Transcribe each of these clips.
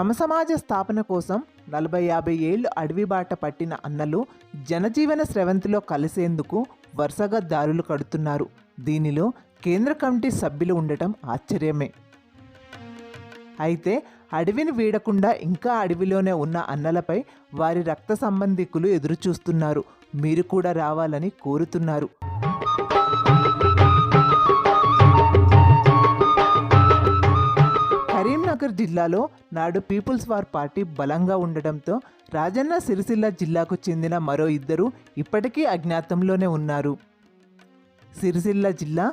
సమసమాజ స్థాపన కోసం నలభై యాభై ఏళ్ళు అడవి బాట పట్టిన అన్నలు జనజీవన స్రవంతిలో కలిసేందుకు వరుసగా దారులు కడుతున్నారు. దీనిలో కేంద్ర కమిటీ సభ్యులు ఉండటం ఆశ్చర్యమే. అయితే అడవిని వీడకుండా ఇంకా అడవిలోనే ఉన్న అన్నలపై వారి రక్త సంబంధికులు ఎదురుచూస్తున్నారు. మీరు కూడా రావాలని కోరుతున్నారు. జిల్లాలో నాడు పీపుల్స్ వార్ పార్టీ బలంగా ఉండటంతో రాజన్న సిరిసిల్ల జిల్లాకు చెందిన మరో ఇద్దరు ఇప్పటికీ అజ్ఞాతంలోనే ఉన్నారు. సిరిసిల్ల జిల్లా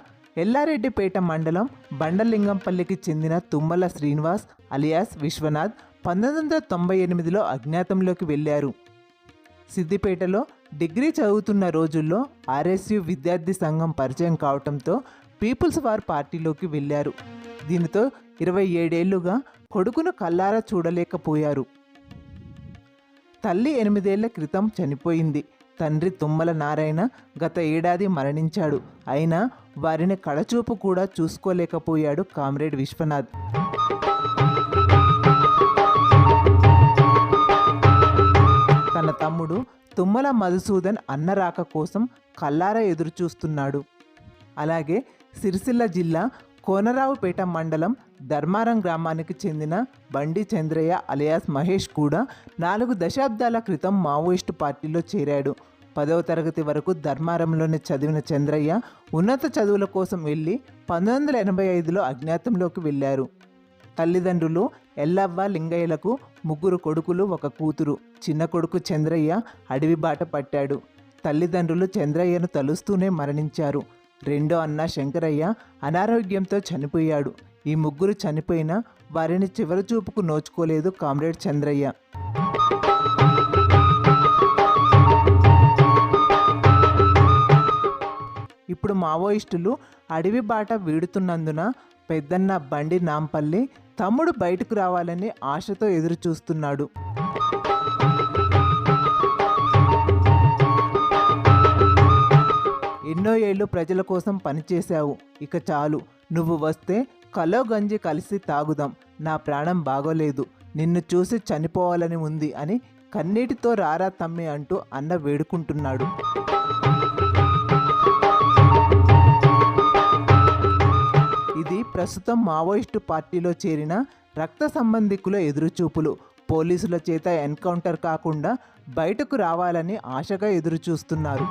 ఎల్లారెడ్డిపేట మండలం బండలింగంపల్లికి చెందిన తుమ్మల శ్రీనివాస్ అలియాస్ విశ్వనాథ్ పంతొమ్మిది వందల తొంభై ఎనిమిదిలో అజ్ఞాతంలోకి వెళ్ళారు. సిద్దిపేటలో డిగ్రీ చదువుతున్న రోజుల్లో ఆర్ఎస్యు విద్యార్థి సంఘం పరిచయం కావటంతో పీపుల్స్ వార్ పార్టీలోకి వెళ్ళారు. దీనితో ఇరవై ఏడేళ్ళుగా కొడుకును కల్లారా చూడలేకపోయారు. తల్లి ఎనిమిదేళ్ళ క్రితం చనిపోయింది. తండ్రి తుమ్మల నారాయణ గత ఏడాది మరణించాడు. అయినా వారిని కడచూపు కూడా చూసుకోలేకపోయాడు కామ్రేడ్ విశ్వనాథ్. తన తమ్ముడు తుమ్మల మధుసూదన్ అన్నరాక కోసం కల్లారా ఎదురుచూస్తున్నాడు. అలాగే సిరిసిల్ల జిల్లా కోనరావుపేట మండలం ధర్మారం గ్రామానికి చెందిన బండి చంద్రయ్య అలియాస్ మహేష్ కూడా నాలుగు దశాబ్దాల క్రితం మావోయిస్టు పార్టీలో చేరాడు. పదవ తరగతి వరకు ధర్మారంలోనే చదివిన చంద్రయ్య ఉన్నత చదువుల కోసం వెళ్ళి పంతొమ్మిది వందల ఎనభై ఐదులో అజ్ఞాతంలోకి వెళ్ళారు. తల్లిదండ్రులు ఎల్లవ్వ లింగయ్యలకు ముగ్గురు కొడుకులు ఒక కూతురు. చిన్న కొడుకు చంద్రయ్య అడవి బాట పట్టాడు. తల్లిదండ్రులు చంద్రయ్యను తలుస్తూనే మరణించారు. రెండో అన్న శంకరయ్య అనారోగ్యంతో చనిపోయాడు. ఈ ముగ్గురు చనిపోయినా వారిని చివరి చూపుకు నోచుకోలేదు కామ్రేడ్ చంద్రయ్య. ఇప్పుడు మావోయిస్టులు అడవి బాట వీడుతున్నందున పెద్దన్న బండి నాంపల్లి తమ్ముడు బయటకు రావాలని ఆశతో ఎదురు చూస్తున్నాడు ఎన్నో ఏళ్ళు ప్రజల కోసం పనిచేశావు. ఇక చాలు. నువ్వు వస్తే కలో గంజి కలిసి తాగుదాం. నా ప్రాణం బాగోలేదు. నిన్ను చూసి చనిపోవాలని ఉంది అని కన్నీటితో రారా తమ్మి అంటూ అన్న వేడుకుంటున్నాడు. ఇది ప్రస్తుతం మావోయిస్టు పార్టీలో చేరిన రక్త సంబంధికుల ఎదురుచూపులు. పోలీసుల చేత ఎన్కౌంటర్ కాకుండా బయటకు రావాలని ఆశగా ఎదురుచూస్తున్నారు.